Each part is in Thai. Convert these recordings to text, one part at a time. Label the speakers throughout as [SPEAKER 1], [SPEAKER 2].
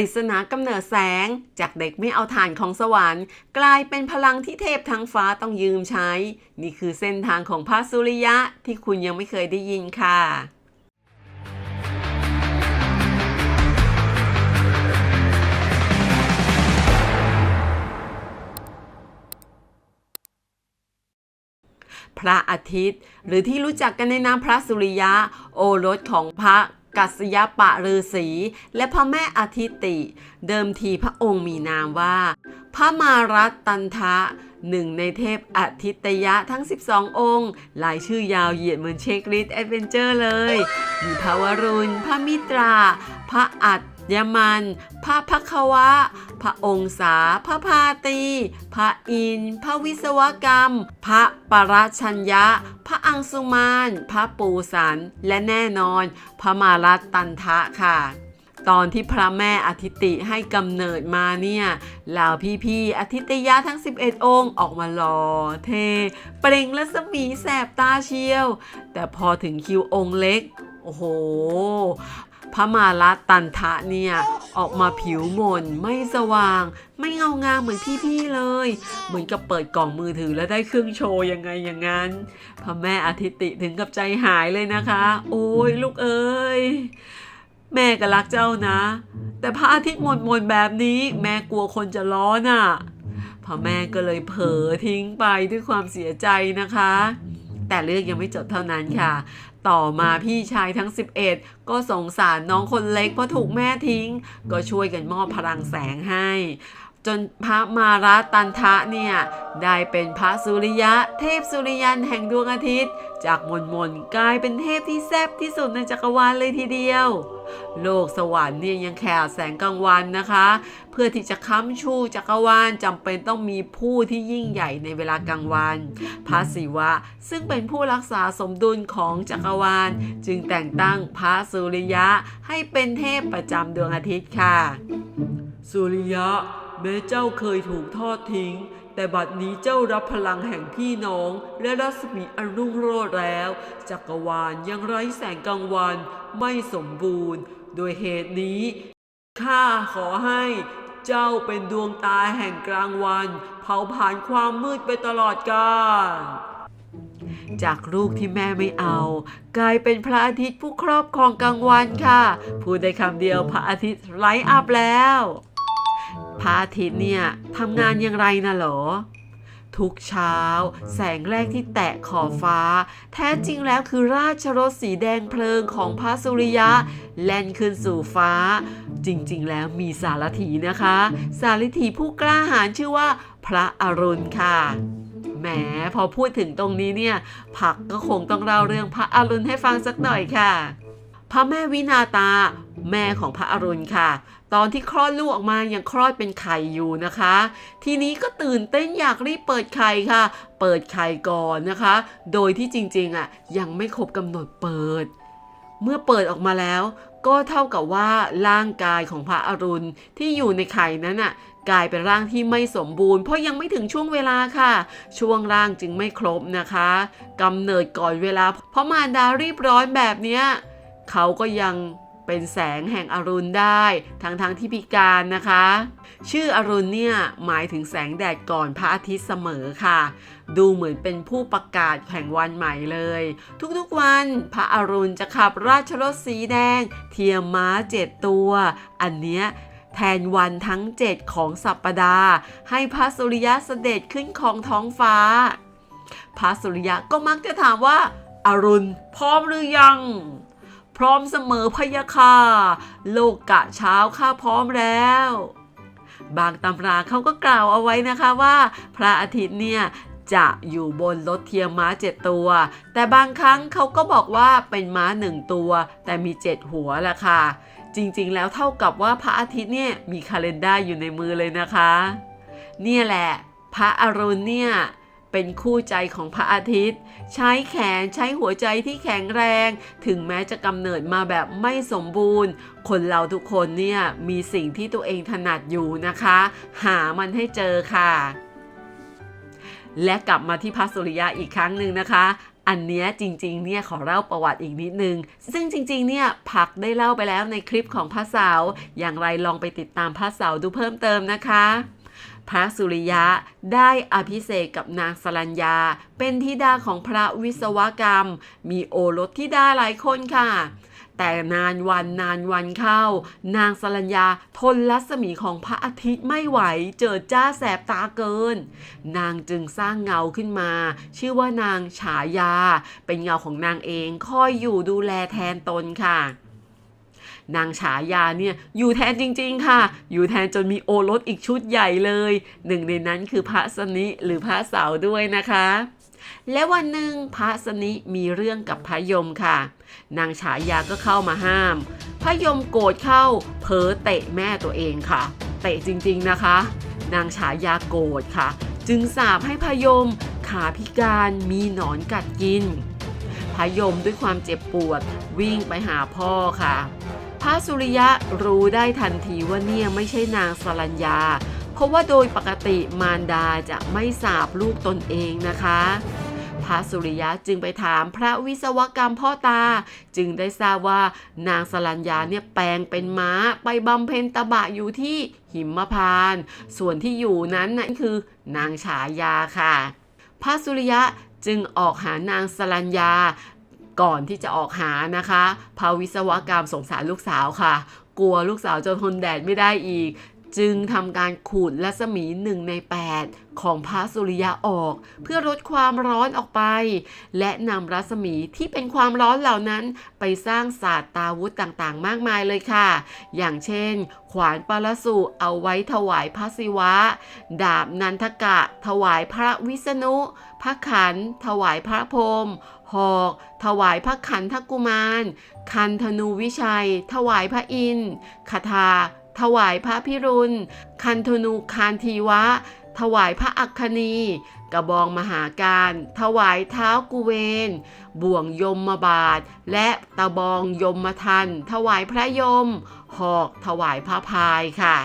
[SPEAKER 1] ริศนากำเนิดแสง จากเด็กไม่เอาฐานของสวรรค์ กลายเป็นพลังที่เทพทั้งฟ้าต้องยืมใช้ นี่คือเส้นทางของพระสุริยะที่คุณยังไม่เคยได้ยินค่ะพระอาทิตย์ หรือที่รู้จักกันในนามพระสุริยะ โอรสของพระ กัสยปะฤาษีและพระแม่อาทิติ เดิมทีพระองค์มีนามว่า พระมารัตตันทะหนึ่งในเทพอาทิตยะทั้ง 12 องค์ หลายชื่อยาวเหยียดเหมือนเช็คลิสต์แอดเวนเจอร์เลย มีพระวรุณ พระมิตรา พระอัต ยมัน พระพักควะ พระองศา พระพาตี พระอิน พระวิศวกรรม พระปรัชัญญะ พระอังสุมาน พระปูสัน และแน่นอน พระมารัตตันทะค่ะตอนที่พระแม่อาทิติให้กำเนิดมาเนี่ยเหล่าพี่ๆอาทิตยะทั้ง 11 องค์ออกมาหล่อเท เปล่งรัศมีแสบตาเชียว แต่พอถึงคิวองค์เล็ก โอ้โห พระมาลัตันทะเนี่ยออกมาผิวมนไม่สว่าง ไม่เงางามเหมือนพี่ๆเลย เหมือนกับเปิดกล่องมือถือแล้วได้เครื่องโชว์ยังไงอย่างนั้น พระแม่อาทิติถึงกับใจหายเลยนะคะ โอ้ยลูกเอ้ยแม่ก็รักเจ้านะ แต่พระอาทิตย์หมนมนแบบนี้แม่กลัวคนจะล้อน่ะพระแม่ก็เลยเผลอทิ้งไปด้วยความเสียใจนะคะ แต่เรื่องยังไม่จบเท่านั้นค่ะ ต่อมาพี่ชายทั้ง 11 ก็สงสารน้องคนเล็กเพราะถูกแม่ทิ้ง ก็ช่วยกันมอบพลังแสงให้ จนพระมาราตันทะเนี่ยได้เป็นพระสุริยะ เทพสุริยันแห่งดวงอาทิตย์ จากมนมนกลายเป็นเทพที่แซ่บที่สุดในจักรวาลเลยทีเดียว โลกสวรรค์เนี่ยยังแค่แสงกลางวันนะคะ เพื่อที่จะค้ำชูจักรวาลจำเป็นต้องมีผู้ที่ยิ่งใหญ่ในเวลากลางวัน พระศิวะซึ่งเป็นผู้รักษาสมดุลของจักรวาล จึงแต่งตั้งพระสุริยะให้เป็นเทพประจำดวงอาทิตย์ค่ะ สุริยะ แม้เจ้าเคยถูกทอดทิ้ง แต่บัดนี้เจ้ารับพลังแห่งพี่น้อง และรัศมีอันรุ่งโรจน์แล้ว จักรวาลยังไร้แสงกลางวันไม่สมบูรณ์ โดยเหตุนี้ข้าขอให้เจ้าเป็นดวงตาแห่งกลางวัน เผาผ่านความมืดไปตลอดกาลจากลูกที่แม่ไม่เอา กลายเป็นพระอาทิตย์ผู้ครอบครองกลางวันค่ะ พูดได้คำเดียวพระอาทิตย์ไลท์อัพแล้ว พระอาทิตย์เนี่ยทำงานอย่างไรนะเหรอ ทุกเช้า แสงแรกที่แตะขอบฟ้า แท้จริงแล้วคือราชรถสีแดงเพลิงของพระสุริยะ แล่นขึ้นสู่ฟ้า จริงๆ แล้วมีสารถีนะคะ สารถีผู้กล้าหาญชื่อว่า พระอรุณค่ะแหมพอพูดถึงตรงนี้เนี่ย ผักก็คงต้องเล่าเรื่องพระอรุณให้ฟังสักหน่อยค่ะ พระแม่วินาตา แม่ของพระอรุณค่ะ ตอนที่คลอดลูกออกมายังคลอดเป็นไข่อยู่นะคะ ทีนี้ก็ตื่นเต้นอยากรีบเปิดไข่ค่ะ เปิดไข่ก่อนนะคะ โดยที่จริงๆอะยังไม่ครบกำหนดเปิด เมื่อเปิดออกมาแล้ว ก็เท่ากับว่าร่างกายของพระอรุณที่อยู่ในไข่นั้นน่ะกลายเป็นร่างที่ไม่สมบูรณ์เพราะยังไม่ถึงช่วงเวลาค่ะ ช่วงร่างจึงไม่ครบนะคะกำเนิดก่อนเวลา เพราะมารดารีบร้อนแบบเนี้ยเขาก็ยัง เป็นแสงแห่งอรุณได้ทั้งๆทที่พิการนะคะ ชื่ออรุณเนี่ยหมายถึงแสงแดดก่อนพระอาทิตย์เสมอค่ะ ดูเหมือนเป็นผู้ประกาศแห่งวันใหม่เลย ทุกๆวันพระอรุณจะขับราชรถสีแดง เทียมม้าเจ็ดตัว อันเนี้ยแทนวันทั้งเจ็ดของสัปปดาห์ ให้พระสุริยะเสด็จขึ้นของท้องฟ้า พระสุริยะก็มักจะถามว่าอรุณพร้อมหรือยัง พร้อมเสมอพยะค่ะโลกกะเช้าข้าพร้อมแล้ว บางตำราเขาก็กล่าวเอาไว้นะคะว่า พระอาทิตย์เนี่ยจะอยู่บนรถเทียมม้าเจ็ดตัว แต่บางครั้งเขาก็บอกว่าเป็นม้าหนึ่งตัว แต่มีเจ็ดหัวแหละค่ะ จริงๆ แล้วเท่ากับว่าพระอาทิตย์เนี่ยมีคาล endar อยู่ในมือเลยนะคะ เนี่ยแหละ พระอรุณเนี่ย เป็นคู่ใจของพระอาทิตย์ ใช้แขนใช้หัวใจที่แข็งแรง ถึงแม้จะกำเนิดมาแบบไม่สมบูรณ์ คนเราทุกคนเนี่ยมีสิ่งที่ตัวเองถนัดอยู่นะคะ หามันให้เจอค่ะ และกลับมาที่พระสุริยะอีกครั้งหนึ่งนะคะอันเนี้ยจริงๆ เนี่ยขอเล่าประวัติอีกนิดนึง ซึ่งจริงๆ เนี่ยผักได้เล่าไปแล้วในคลิปของพระเสา อย่างไรลองไปติดตามพระเสาดูเพิ่มเติมนะคะ พระสุริยะได้อภิเษกกับนางสรัญญา เป็นธิดาของพระวิศวกรรม มีโอรสธิดาหลายคนค่ะ แต่นานวันนานวันเข้า นางสรัญญาทนรัศมีของพระอาทิตย์ไม่ไหว เจอจ้าแสบตาเกิน นางจึงสร้างเงาขึ้นมา ชื่อว่านางฉายา เป็นเงาของนางเองคอยอยู่ดูแลแทนตนค่ะ นางฉายาเนี่ยอยู่แทนจริง ๆ ค่ะ อยู่แทนจนมีโอรสอีกชุดใหญ่เลย หนึ่งในนั้นคือพระสนิหรือพระเสาด้วยนะคะ และวันหนึ่งพระสนิมีเรื่องกับพระยมค่ะ นางฉายาก็เข้ามาห้าม พระยมโกรธเข้าเผลอเตะแม่ตัวเองค่ะ เตะจริงๆนะคะ นางฉายาโกรธค่ะ จึงสาปให้พยมขาพิการมีหนอนกัดกินพยมด้วยความเจ็บปวดวิ่งไปหาพ่อค่ะ พระสุริยะรู้ได้ทันทีว่าเนี่ยไม่ใช่นางสรัญญา เพราะว่าโดยปกติมารดาจะไม่สาบลูกตนเองนะคะ พระสุริยะจึงไปถามพระวิศวกรรมพ่อตา จึงได้ทราบว่านางสรัญญาเนี่ยแปลงเป็นม้าไปบำเพ็ญตบะอยู่ที่หิมพานต์ส่วนที่อยู่นั้นนั่นคือนางฉายาค่ะ พระสุริยะจึงออกหานางสรัญญา ก่อนที่จะออกหานะคะพระวิศวกรรมสงสารลูกสาวค่ะ กลัวลูกสาวจะทนแดดไม่ได้อีก จึงทำการขูดรัศมีหนึ่งใน 8 ของพระสุริยะออก เพื่อลดความร้อนออกไป และนำรัศมีที่เป็นความร้อนเหล่านั้นไปสร้างศาสตราวุธต่างๆ มากมายเลยค่ะ อย่างเช่น ขวานปารสุเอาไว้ถวายพระศิวะ ดาบนันทกะ ถวายพระวิษณุพระขันถวายพระพรม หอก ถวายพระขันทกุมาร คันธนูวิชัย ถวายพระอินทร์คาถา ถวายพระพิรุณ คันธนูคานทีวะ ถวายพระอัคคณี กระบองมหาการ ถวายเท้ากุเวน บ่วงยมมาบาท และตะบองยมมาทัน ถวายพระยม หอก ถวายพระพายค่ะ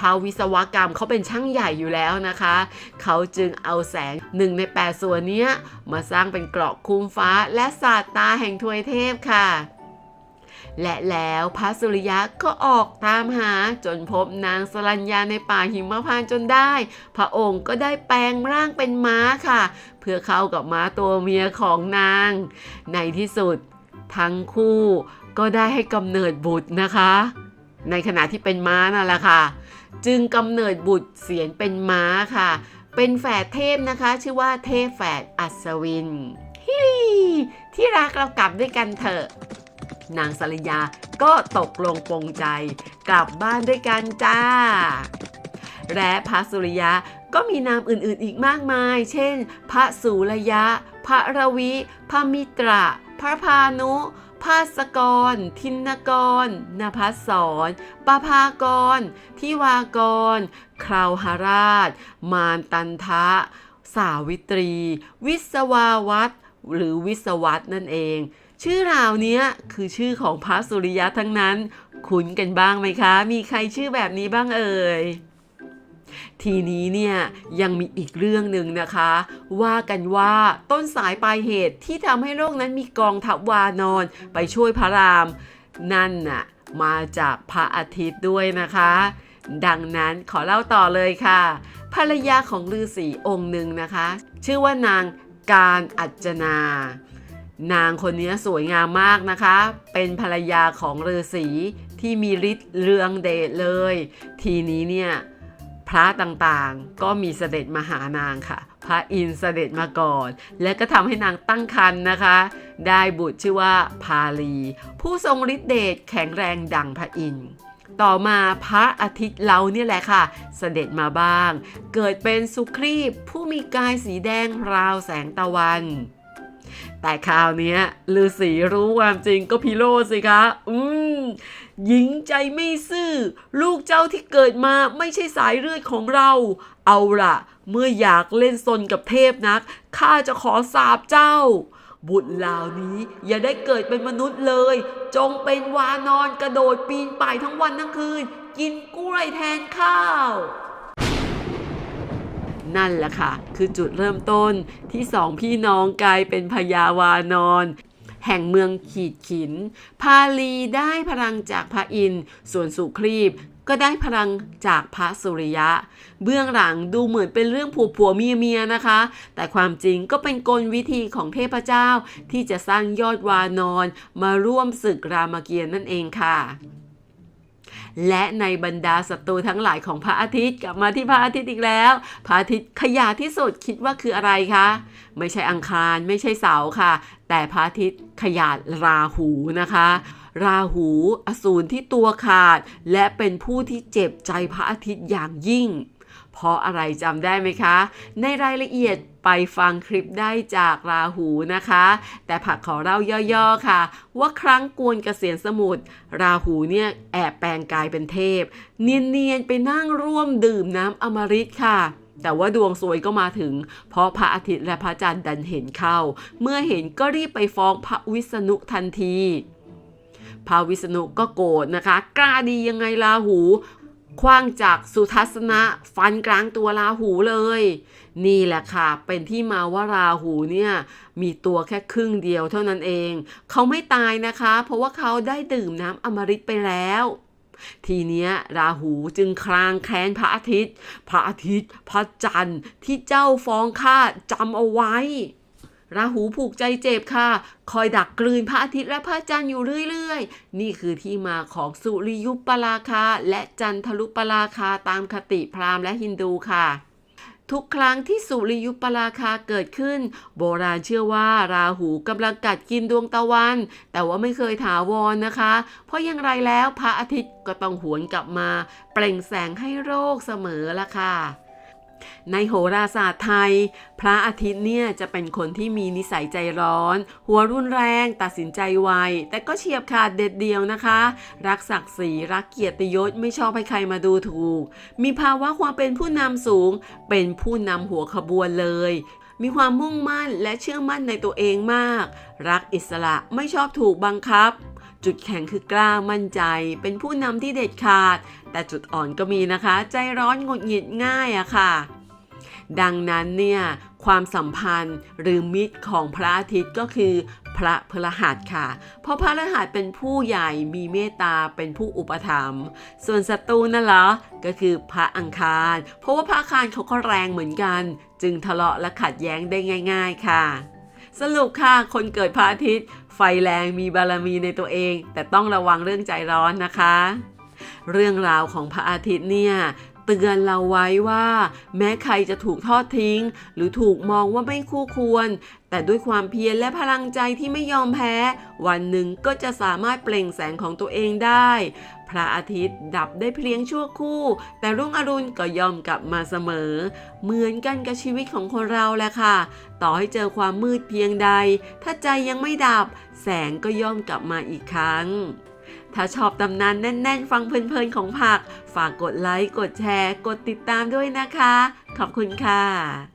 [SPEAKER 1] พระวิศวกรรมเขาเป็นช่างใหญ่อยู่แล้วนะคะ เขาจึงเอาแสงหนึ่งในแปดส่วนนี้มาสร้างเป็นเกราะคุ้มฟ้าและศาสตาแห่งทวยเทพค่ะและแล้วพระสุริยะก็ออกตามหาจนพบนางสรัญญาในป่าหิมพานต์จนได้ พระองค์ก็ได้แปลงร่างเป็นม้าค่ะ เพื่อเข้ากับม้าตัวเมียของนาง ในที่สุด ทั้งคู่ก็ได้ให้กำเนิดบุตรนะคะ ในขณะที่เป็นม้านั่นแหละค่ะ จึงกำเนิดบุตรเสียนเป็นม้าค่ะ เป็นแฝดเทพนะคะ ชื่อว่าเทพแฝดอัศวินฮิที่รักเรากลับด้วยกันเถอะ นางสริยาก็ตกลงปรงใจ กลับบ้านด้วยกันจ้า และพระสุริยะก็มีนามอื่นๆอีกมากมาย เช่น พระสุรยะ พระรวิ พระมิตร พระพานุ ภาสกร ทินกรนภัสสรปภากร ทิวากร คราวหราช มารตันทะ สาวิตรี วิศวาวัตหรือวิศวัตนั่นเอง ชื่อราวเนี้ยคือชื่อของพระสุริยะทั้งนั้น คุ้นกันบ้างไหมคะ มีใครชื่อแบบนี้บ้างเอ่ย ทีนี้เนี่ยยังมีอีกเรื่องหนึ่งนะคะ ว่ากันว่าต้นสายปลายเหตุที่ทำให้โลกนั้นมีกองทัพวานอนไปช่วยพระราม นั่นน่ะมาจากพระอาทิตย์ด้วยนะคะ ดังนั้นขอเล่าต่อเลยค่ะ ภรรยาของฤาษีองค์หนึ่งนะคะ ชื่อว่านางการอัจนา นางคนนี้สวยงามมากนะคะ เป็นภรรยาของฤาษีที่มีฤทธิ์เรืองเดชเลย ทีนี้เนี่ย ระต่างๆ ก็มีเสด็จมาหานางค่ะ พระอินเสด็จมาก่อน และก็ทำให้นางตั้งครรภ์นะคะ ได้บุตรชื่อว่าพาลี ผู้ทรงฤทธิเดชแข็งแรงดังพระอินทร์ต่อมาพระอาทิตย์เราเนี่ยแหละค่ะ เสด็จมาบ้าง เกิดเป็นสุครีพผู้มีกายสีแดงราวแสงตะวัน แต่คราวนี้ยฤาษีรู้ความจริงก็พิโรธสิคะ อืม หญิงใจไม่ซื่อ ลูกเจ้าที่เกิดมาไม่ใช่สายเลือดของเรา เอาละเมื่ออยากเล่นซนกับเทพนัก ข้าจะขอสาบเจ้า บุตรเหล่านี้อย่าได้เกิดเป็นมนุษย์เลย จงเป็นวานอนกระโดดปีนป่ายทั้งวันทั้งคืน กินกล้วยแทนข้าว นั่นแหละค่ะ คือจุดเริ่มต้นที่สองพี่น้องกลายเป็นพญาวานอนแห่งเมืองขีดขิน พาลีได้พลังจากพระอินทร์ส่วนสุครีบก็ได้พลังจากพระสุริยะ เบื้องหลังดูเหมือนเป็นเรื่องผัวผัวเมียเมียนะคะ แต่ความจริงก็เป็นกลวิธีของเทพเจ้าที่จะสร้างยอดวานอนมาร่วมศึกรามเกียรตินั่นเองค่ะ และในบรรดาศัตรูทั้งหลายของพระอาทิตย์กลับมาที่พระอาทิตย์อีกแล้ว พระอาทิตย์ขยะที่สุดคิดว่าคืออะไรคะ ไม่ใช่อังคารไม่ใช่เสาค่ะ แต่พระอาทิตย์ขยะราหูนะคะราหูอสูรที่ตัวขาด และเป็นผู้ที่เจ็บใจพระอาทิตย์อย่างยิ่ง เพราะอะไรจำได้ไหมคะ ในรายละเอียดไปฟังคลิปได้จากราหูนะคะ แต่ผักขอเล่าย่อๆค่ะ ว่าครั้งกวนเกษียณสมุทรราหูเนี่ยแอบแปลงกายเป็นเทพ เนียนๆไปนั่งร่วมดื่มน้ำอมฤตค่ะแต่ว่าดวงซวยก็มาถึง เพราะพระอาทิตย์และพระจันทร์ดันเห็นเข้า เมื่อเห็นก็รีบไปฟ้องพระวิษณุทันที พระวิษณุก็โกรธนะคะ กล้าดียังไงราหู คว้างจากสุทัศนะฟันกลางตัวราหูเลย นี่แหละค่ะ เป็นที่มาว่าราหูเนี่ยมีตัวแค่ครึ่งเดียวเท่านั้นเอง เขาไม่ตายนะคะ เพราะว่าเขาได้ดื่มน้ำอมฤตไปแล้ว ทีเนี้ยราหูจึงคลางแค้นพระอาทิตย์ พระอาทิตย์ พระจันทร์ที่เจ้าฟ้องข้าจำเอาไว้ ราหูผูกใจเจ็บค่ะ คอยดักกลืนพระอาทิตย์และพระจันทร์อยู่เรื่อยๆ นี่คือที่มาของสุริยุปราคา และจันทรุปราคาตามคติพราหมณ์และฮินดูค่ะ ทุกครั้งที่สุริยุปราคาเกิดขึ้น โบราณเชื่อว่าราหูกำลังกัดกินดวงตะวัน แต่ว่าไม่เคยถาวรนะคะ เพราะอย่างไรแล้วพระอาทิตย์ก็ต้องหวนกลับมา เปล่งแสงให้โรคเสมอละค่ะ ในโหราศาสตร์ไทย พระอาทิตย์เนี่ยจะเป็นคนที่มีนิสัยใจร้อน หัวรุนแรง ตัดสินใจไว แต่ก็เฉียบขาดเด็ดเดียวนะคะ รักศักดิ์ศรีรักเกียรติยศไม่ชอบให้ใครมาดูถูก มีภาวะความเป็นผู้นำสูง เป็นผู้นำหัวขบวนเลย มีความมุ่งมั่นและเชื่อมั่นในตัวเองมาก รักอิสระไม่ชอบถูกบังคับ จุดแข็งคือกล้ามั่นใจ เป็นผู้นำที่เด็ดขาด แต่จุดอ่อนก็มีนะคะ ใจร้อนหงุดหงิดง่ายอะค่ะ ดังนั้นเนี่ยความสัมพันธ์หรือมิตรของพระอาทิตย์ก็คือพระพฤหัสค่ะ เพราะพระพฤหัสเป็นผู้ใหญ่มีเมตตาเป็นผู้อุปถัมภ์ ส่วนศัตรูนั่นเหรอ ก็คือพระอังคาร เพราะว่าพระอังคารเขาก็แรงเหมือนกัน จึงทะเลาะและขัดแย้งได้ง่าย ๆ ค่ะ สรุปค่ะคนเกิดพระอาทิตย์ ไฟแรงมีบารมีในตัวเอง แต่ต้องระวังเรื่องใจร้อนนะคะ เรื่องราวของพระอาทิตย์เนี่ย เตือนเราไว้ว่า แม้ใครจะถูกทอดทิ้ง หรือถูกมองว่าไม่คู่ควร แต่ด้วยความเพียรและพลังใจที่ไม่ยอมแพ้ วันหนึ่งก็จะสามารถเปล่งแสงของตัวเองได้ พระอาทิตย์ดับได้เพียงชั่วคู่ แต่รุ่งอรุณก็ยอมกลับมาเสมอ เหมือนกันกับชีวิตของคนเราแหละค่ะ ต่อให้เจอความมืดเพียงใด ถ้าใจยังไม่ดับ แสงก็ย่อมกลับมาอีกครั้ง ถ้าชอบตำนานแน่น ๆ ฟังเพลินๆของผัก ฝากกดไลค์ กดแชร์ กดติดตามด้วยนะคะ ขอบคุณค่ะ